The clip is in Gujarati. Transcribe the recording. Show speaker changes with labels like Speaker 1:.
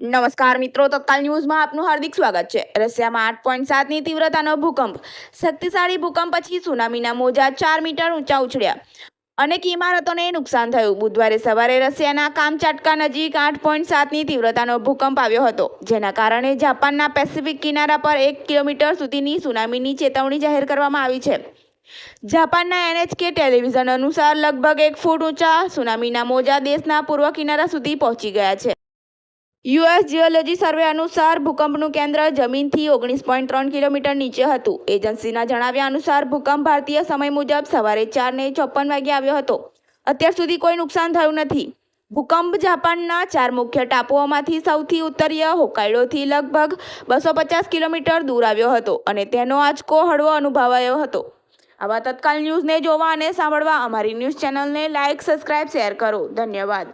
Speaker 1: નમસ્કાર મિત્રો, તત્કાલ ન્યૂઝમાં આપનું હાર્દિક સ્વાગત છે. રશિયામાં આઠ પોઈન્ટ સાતની તીવ્રતાનો ભૂકંપ. શક્તિશાળી ભૂકંપ પછી સુનામીના મોજા ચાર મીટર ઊંચા ઉછળ્યા. અનેક ઇમારતોને નુકસાન થયું. બુધવારે સવારે રશિયાના કામચાટકા નજીક આઠ પોઈન્ટ સાતની તીવ્રતાનો ભૂકંપ આવ્યો હતો, જેના કારણે જાપાનના પેસિફિક કિનારા પર એક કિલોમીટર સુધીની સુનામીની ચેતવણી જાહેર કરવામાં આવી છે. જાપાનના એનએચકે ટેલિવિઝન અનુસાર લગભગ એક ફૂટ ઊંચા સુનામીના મોજા દેશના પૂર્વ કિનારા સુધી પહોંચી ગયા છે. યુએસ જીઓલોજી સર્વે અનુસાર ભૂકંપનું કેન્દ્ર જમીનથી ઓગણીસ પોઈન્ટ ત્રણ કિલોમીટર નીચે હતું. એજન્સીના જણાવ્યા અનુસાર ભૂકંપ ભારતીય સમય મુજબ સવારે ચારને ચોપન વાગે આવ્યો હતો. અત્યાર સુધી કોઈ નુકસાન થયું નથી. ભૂકંપ જાપાનના ચાર મુખ્ય ટાપુઓમાંથી સૌથી ઉત્તરીય હોકાઈડોથી લગભગ બસો પચાસ કિલોમીટર દૂર આવ્યો હતો અને તેનો આંચકો હળવો અનુભવાયો હતો. આવા તત્કાલ ન્યૂઝને જોવા અને સાંભળવા અમારી ન્યૂઝ ચેનલને લાઇક સબસ્ક્રાઇબ, શેર કરો. ધન્યવાદ.